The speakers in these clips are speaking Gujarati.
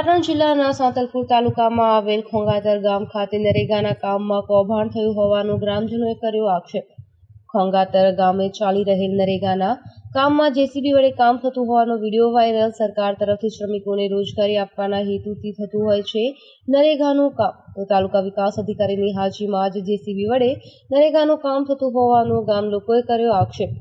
પાટણ જિલ્લાના સાંતલપુર તાલુકામાં આવેલ ખોંગાતર ગામ ખાતે નરેગાના કામમાં કૌભાંડ થયું હોવાનું ગ્રામજનોએ કર્યો આક્ષેપ. ખોંગાતર ગામે ચાલી રહેલ નરેગાના કામમાં જેસીબી વડે કામ થતું હોવાનો વીડિયો વાયરલ, સરકાર તરફથી શ્રમિકોને રોજગારી આપવાના હેતુથી થતું હોય છે નરેગાનું કામ. તો તાલુકા વિકાસ અધિકારીની હાજરીમાં આજે જેસીબી વડે નરેગાનું કામ થતું હોવાનો ગામ લોકોએ કર્યો આક્ષેપ.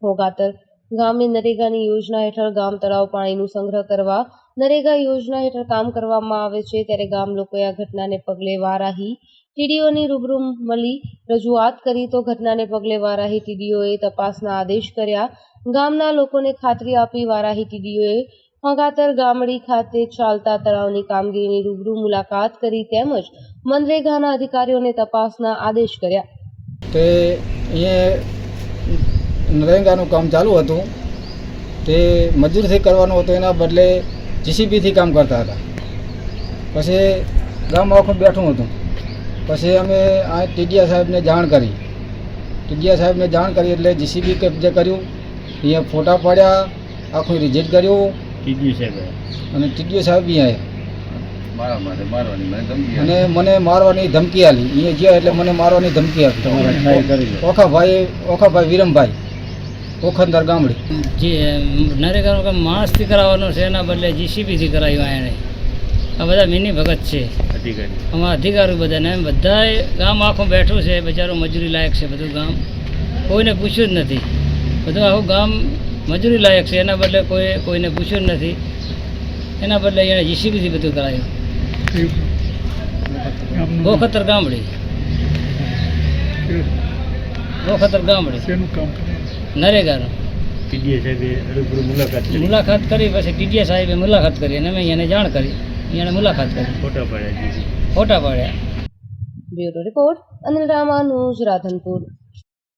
ખોંગાતર ગામની નરેગાની યોજના હેઠળ ગામ તળાવ પાણીનું સંગ્રહ કરવા નરેગા યોજના હેઠળ કામ કરવામાં આવે છે ત્યારે ગામ લોકોએ આ ઘટનાને પગલે વારાહી ટીડીઓની રૂબરૂ મળી રજૂઆત કરી તો ઘટનાને પગલે વારાહી ટીડીઓએ તપાસના આદેશ કર્યા. ગામના લોકોને ખાતરી આપી વારાહી ટીડીઓએ ફગાતર ગામડી ખાતે ચાલતા તળાવની કામગીરીની રૂબરૂ મુલાકાત કરી તેમજ મનરેગાના અધિકારીઓને તપાસના આદેશ કર્યા. તે અહીંયા નરેગાનું કામ ચાલુ હતું. તે મજૂરથી કરવાનું હતું. એના બદલે જીસીબીથી કામ કરતા હતા. પછી ગામ આખું બેઠું હતું. પછી અમે આ ટીડિયા સાહેબને જાણ કરી. ટીડિયા સાહેબને જાણ કરી એટલે જીસીબી કબજે કર્યું અહીંયા ફોટા પાડ્યા આખું રિજેક્ટ કર્યું. ટીડીયુ સાહેબ અને ટીડીયુ સાહેબ અહીંયા આવ્યા. મારા માટે મારવાની મને ધમકી અને મને મારવાની ધમકી આલી અહીંયા ગયા એટલે મને મારવાની ધમકી આપી. ઓખાભાઈ ઓખાભાઈ વિરમભાઈ. ઓખંદર ગામડી. જે નરેગાનું કામ માણસથી કરાવવાનું છે એના બદલે જીસીબીથી કરાવ્યું એણે આ બધા મિની ભગત છે. અધિકારી. આમાં અધિકારીઓ બધા ને એમ બધાએ ગામ આખું બેઠું છે બચારું મજૂરી લાયક છે બધું ગામ. કોઈને પૂછ્યું જ નથી. બધું આખું ગામ મજૂરી લાયક છે એના બદલે કોઈ કોઈને પૂછ્યું જ નથી. એના બદલે એણે જીસીબીથી બધું કરાયું. ગોખતર ગામડી. ગોખતર ગામડી. નરેગાનું. સાહેબે મુલાકાત કરી. મુલાકાત કરી પછી ટીડીએ સાહેબે મુલાકાત કરી અને અમે એને જાણ કરી. એને મુલાકાત કરી. ફોટા પાડ્યા ફોટા પાડ્યા. Bureau report Anil Ramanuj Radhanpur